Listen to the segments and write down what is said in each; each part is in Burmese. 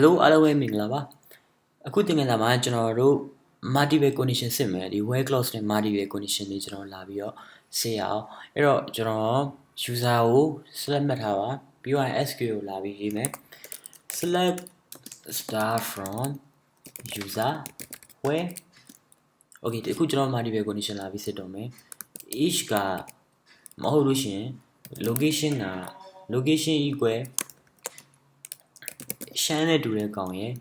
Hello အားလုံးပဲမင်္ဂလာပါအခုသင်ခန်းစာမှာကျွန်တော်တို့ multiple condition စစ်မယ်ဒီ where clause နဲ့ multiple condition တွေကျွန်တော်လာပြီးတော့စစ်ရအောင်အဲ့တော့ကျွန်တော် user ကို select မှတ်ထားပါပြီးတော့ SQL ကိုလာပြီးရေးမယ် select start from user where okay ဒီအခုကျွန်တော် multiple condition လာပြီးစစ်တော့မယ် each ကမဟုတ်လို့ရှိရင် location က location equal ရှမ်းနဲ့တူတဲ့ကောင်ရယ်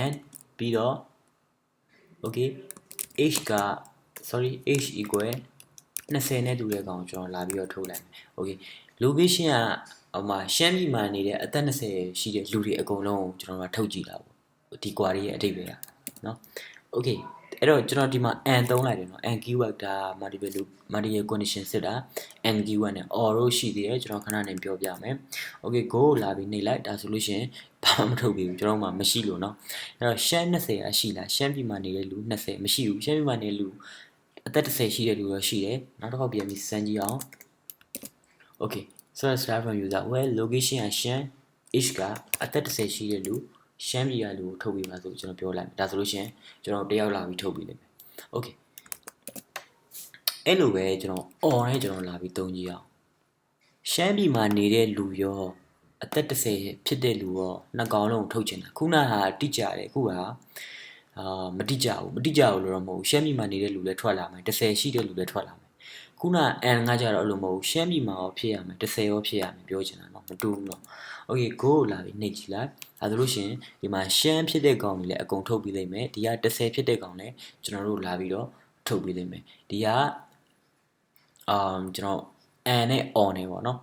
and ပြီးတော့ okay h က sorry h equal 20နဲ့တူတဲ့ကောင်ကိုကျွန်တော်လာပြီးတော့ထုတ်လိုက်မယ် okay location ကဟိုမှာရှမ်းပြည်မှာနေတဲ့အသက်20ရှိတဲ့လူတွေအကုန်လုံးကိုကျွန်တော်ကထုတ်ကြည့်တာပေါ့ဒီ query ရဲ့အဓိပ္ပာယ်ကเนาะ okay အဲ့တော့ကျွန်တော်ဒီမှာ and သုံးလိုက်တယ်နော် and keyword ဒါ multiple loop multiple condition စစ်တာ and keyword နဲ့ or လို့ရှိသေးတယ်ကျွန်တော်ခဏနေပြောပြမယ် okay go လာပြီးနေလိုက်ဒါဆိုလို့ရှင်ဘာမှမထုတ်ပြီးကျွန်တော်မှမရှိလို့နော်အဲ့တော့ share 20အရှိလား share ပြီးမှနေတဲ့လူ20မရှိဘူး share ပြီးမှနေတဲ့လူအသက်30ရှိတဲ့လူတော့ရှိတယ်နောက်တစ်ခေါက်ပြန်ပြီးစမ်းကြည့်အောင် okay so start from user where location and share each ကအသက်30ရှိတဲ့လူ ရှမ်းပြည်ကလူကိုထုတ်ပြီးပါဆိုကျွန်တော်ပြောလိုက်မယ်ဒါဆိုလို့ရှိရင်ကျွန်တော်တယောက်လာပြီးထုတ်ပြီးလိမ့်မယ် okay အဲ့လိုပဲကျွန်တော် on နဲ့ကျွန်တော်လာပြီးသုံးကြည့်အောင်ရှမ်းပြည်မှာနေတဲ့လူရောအသက်30ဖြစ်တဲ့လူရောနှစ်ကောင်လုံးထုတ်ချင်တာခုနဟာတိကျတယ်ခုဟာအာမတိကျဘူးမတိကျဘူးလို့တော့မဟုတ်ဘူးရှမ်းပြည်မှာနေတဲ့လူလည်းထွက်လာမယ်30ရှိတဲ့လူလည်းထွက်လာမယ် ခုနအန်ငါကြတော့အဲ့လိုမဟုတ်ဘူးရှမ်းပြည်မှာရောဖြစ်ရမယ်30ရောဖြစ်ရမယ်ပြောချင်တာเนาะမတူဘူးเนาะ okay go လာပြီးနှိပ်ကြည့်လိုက်အဲဒါလို့ရှိရင်ဒီမှာရှမ်းဖြစ်တဲ့ကောင်တွေလည်းအကုန်ထုတ်ပြီးလိမ့်မယ်ဒီက30ဖြစ်တဲ့ကောင်လည်းကျွန်တော်တို့လာပြီးတော့ထုတ်ပြီးလိမ့်မယ်ဒီက um ကျွန်တော် and နဲ့ on နဲ့ပေါ့เนาะ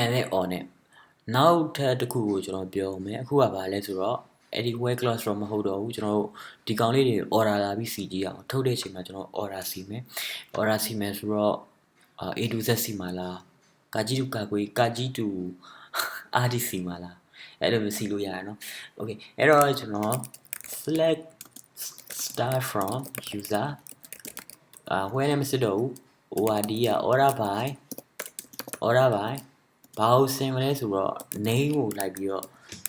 and နဲ့ on နဲ့နောက်ထပ်တစ်ခုကိုကျွန်တော်ပြောမယ်အခုကဘာလဲဆိုတော့ အဲ့ဒီ web class တော့မဟုတ်တော့ဘူးကျွန်တော်တို့ဒီကောင်လေးတွေ order လာပြီးစီကြည့်အောင်ထုတ်တဲ့အချိန်မှာကျွန်တော် order စီမယ် order စီမယ်ဆိုတော့ A to Z စီမှာလားကာကြီးတူကာကွေကာကြီးတူ RDC မှာလားအဲ့လိုမျိုးစီလို့ရတယ်နော် okay အဲ့တော့ကျွန်တော် select start from user အာ where နဲ့မစစ်တော့ဘူး ORD က order by order by ဘာလို့ဆင်မလဲဆိုတော့ name ကိုလိုက်ပြီးတော့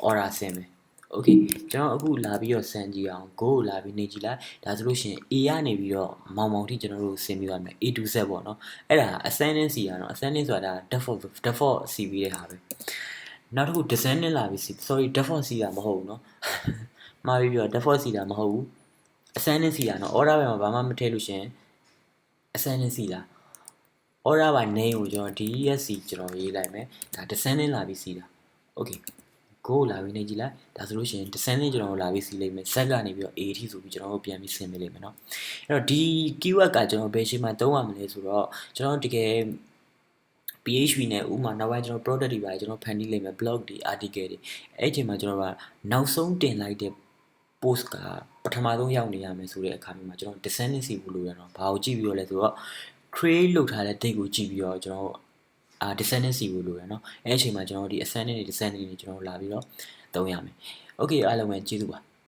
order ဆင်မယ် okay ကျွန်တော်အခုလာပြီးတော့စမ်းကြည့်အောင် go ကိုလာပြီးနေကြည့်လိုက်ဒါဆိုလို့ရှိရင် A ကနေပြီးတော့မောင်မောင်ထိကျွန်တော်တို့ဆင်ပြီးသွားမယ် A to Z ပေါ့နော်အဲ့ဒါ ascending စီရနော် ascending ဆိုတာ default default စီပြီးတဲ့ဟာပဲနောက်တစ်ခု descending လာပြီး sorry default စီတာမဟုတ်ဘူးနော်မှားပြီးပြော default စီတာမဟုတ်ဘူး ascending စီတာနော် order ဘယ်မှာဘာမှမထည့်လို့ရှိရင် ascending စီတာ order by name ကိုကျွန်တော် DESC ကျွန်တော်ရေးလိုက်မယ်ဒါ descending လာပြီးစီတာ okay go လာပြီးနေကြည့်လိုက်ဒါဆိုလို့ရှိရင် descending ကျွန်တော်တို့လာပြီးစီလိုက်မယ် set ကနေပြီးတော့ a ထိဆိုပြီးကျွန်တော်တို့ပြန်ပြီးဆင်ပေးလိုက်မယ်เนาะအဲ့တော့ဒီ keyword ကကျွန်တော်ဘယ်ချိန်မှာသုံးရမလဲဆိုတော့ကျွန်တော်တကယ် PHP နဲ့ဥမာနောက်ပိုင်းကျွန်တော် product တွေပါကျွန်တော်ဖန်တီးလိုက်မယ် blog တွေ article တွေအဲ့အချိန်မှာကျွန်တော်ကနောက်ဆုံးတင်လိုက်တဲ့ post ကပထမဆုံးရောက်နေရမယ်ဆိုတဲ့အခါမျိုးမှာကျွန်တော် descending စီဘူးလို့ရတော့ဘာကိုကြည့်ပြီးတော့လဲဆိုတော့ create လုပ်ထားတဲ့ date ကိုကြည့်ပြီးတော့ကျွန်တော် အာ descending စီဘူးလို့ရနော်အဲ့အချိန်မှာကျွန်တော်ဒီ ascending တွေ descending တွေကျွန်တော်လာပြီးတော့သုံးရမယ် okay အားလုံးပဲကျေးဇူးပါ